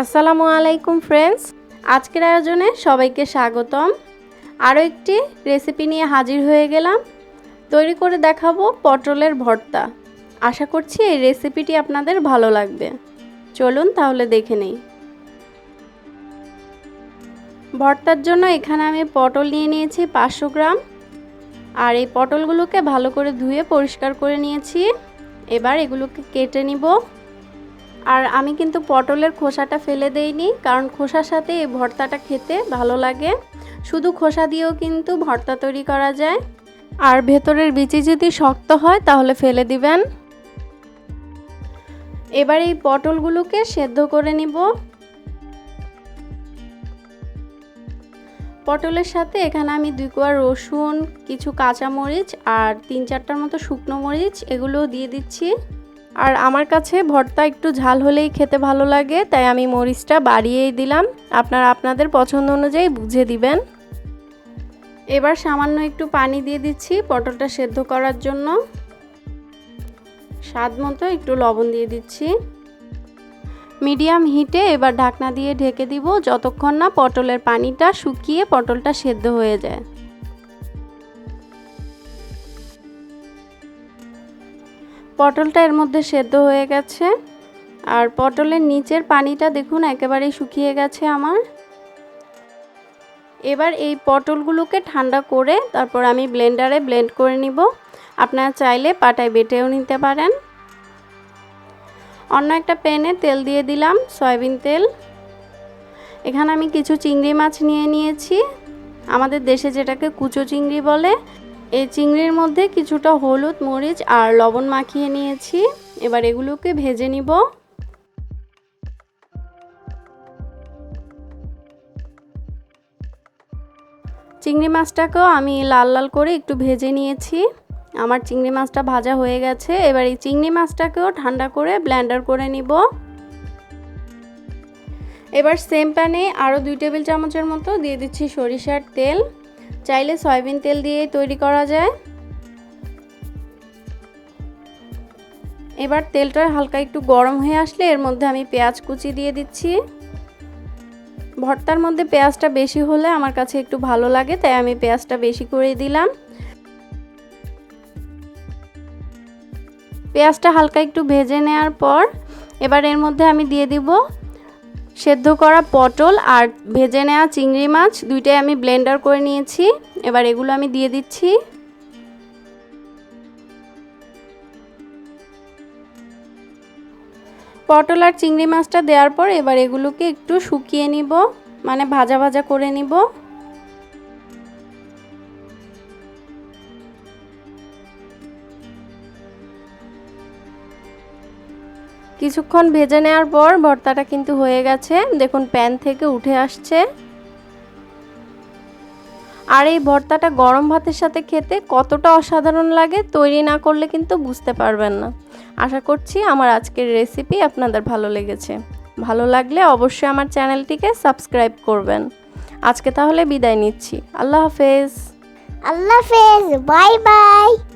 আসসালামু আলাইকুম ফ্রেন্ডস আজকের আয়োজনে সবাইকে স্বাগতম। আরও একটি রেসিপি নিয়ে হাজির হয়ে গেলাম। তৈরি করে দেখাবো পটলের ভর্তা। আশা করছি এই রেসিপিটি আপনাদের ভালো লাগবে। চলুন তাহলে দেখে নেই। ভর্তার জন্য এখানে আমি পটল নিয়ে নিয়েছি পাঁচশো গ্রাম। আর এই পটলগুলোকে ভালো করে ধুয়ে পরিষ্কার করে নিয়েছি। এবার এগুলোকে কেটে নিব। আর আমি কিন্তু পটলের খোসাটা ফেলে দেইনি, কারণ খোসার সাথে এই ভর্তাটা খেতে ভালো লাগে। শুধু খোসা দিয়েও কিন্তু ভর্তা তৈরি করা যায়। আর ভেতরের বিচি যদি শক্ত হয়, তাহলে ফেলে দিবেন। এবার এই পটলগুলোকে সেদ্ধ করে নিব। পটলের সাথে এখানে আমি দুই কোয়া রসুন, কিছু কাঁচা মরিচ আর তিন চারটার মতো শুকনো মরিচ, এগুলোও দিয়ে দিচ্ছি। আর আমার কাছে ভর্তা একটু ঝাল হলেই খেতে ভালো লাগে, তাই আমি মরিচটা বাড়িয়েই দিলাম। আপনারা আপনাদের পছন্দ অনুযায়ী বুঝে দিবেন। এবার সামান্য একটু পানি দিয়ে দিচ্ছি পটলটা সেদ্ধ করার জন্য। স্বাদ মতো একটু লবণ দিয়ে দিচ্ছি। মিডিয়াম হিটে এবার ঢাকনা দিয়ে ঢেকে দিব, যতক্ষণ না পটলের পানিটা শুকিয়ে পটলটা সেদ্ধ হয়ে যায়। পটলটা এর মধ্যে সেদ্ধ হয়ে গেছে। আর পটলের নিচের পানিটা দেখুন, একেবারেই শুকিয়ে গেছে আমার। এবার এই পটলগুলোকে ঠান্ডা করে তারপর আমি ব্লেন্ডারে ব্লেন্ড করে নিব। আপনারা চাইলে পাটায় বেটেও নিতে পারেন। অন্য একটা প্যানে তেল দিয়ে দিলাম, সয়াবিন তেল। এখানে আমি কিছু চিংড়ি মাছ নিয়ে নিয়েছি। আমাদের দেশে যেটাকে কুচো চিংড়ি বলে এই চিংড়ির মধ্যে কিছুটা হলুদ, মরিচ আর লবণ মাখিয়ে নিয়েছি। এবার এগুলোকে ভেজে নিব। চিংড়ি মাছটাকেও আমি লাল লাল করে একটু ভেজে নিয়েছি। আমার চিংড়ি মাছটা ভাজা হয়ে গেছে। এবার এই চিংড়ি মাছটাকেও ঠান্ডা করে ব্ল্যান্ডার করে নিব। এবার সেম প্যানে আরও দুই টেবিল চামচের মতো দিয়ে দিচ্ছি সরিষার তেল। চাইলে সয়াবিন তেল দিয়ে তৈরি করা যায়। এবার তেলটা হালকা একটু গরম হয়ে আসলে এর মধ্যে আমি পেঁয়াজ কুচি দিয়ে দিচ্ছি। ভর্তার মধ্যে পেঁয়াজটা বেশি হলে আমার কাছে একটু ভালো লাগে, তাই আমি পেঁয়াজটা বেশি করে দিলাম। পেঁয়াজটা হালকা একটু ভেজে নেওয়ার পর এবার এর মধ্যে আমি দিয়ে দিব সেদ্ধ করা পটল আর ভেজে নেওয়া চিংড়ি মাছ, দুইটাই আমি ব্লেন্ডার করে নিয়েছি। এবার এগুলো আমি দিয়ে দিচ্ছি। পটল আর চিংড়ি মাছটা দেওয়ার পর এবার এগুলোকে একটু শুকিয়ে নিব মানে ভাজা ভাজা করে নিব। কিছুক্ষণ ভেজে নেওয়ার পর ভর্তাটা কিন্তু হয়ে গেছে। দেখুন, প্যান থেকে উঠে আসছে। আর এই ভর্তাটা গরম ভাতের সাথে খেতে কতটা অসাধারণ লাগে তৈরি না করলে কিন্তু বুঝতে পারবেন না। আশা করছি আমার আজকের রেসিপি আপনাদের ভালো লেগেছে। ভালো লাগলে অবশ্যই আমার চ্যানেলটিকে সাবস্ক্রাইব করবেন। আজকে তাহলে বিদায় নিচ্ছি। আল্লাহ হাফেজ। আল্লাহ হাফেজ। Bye bye.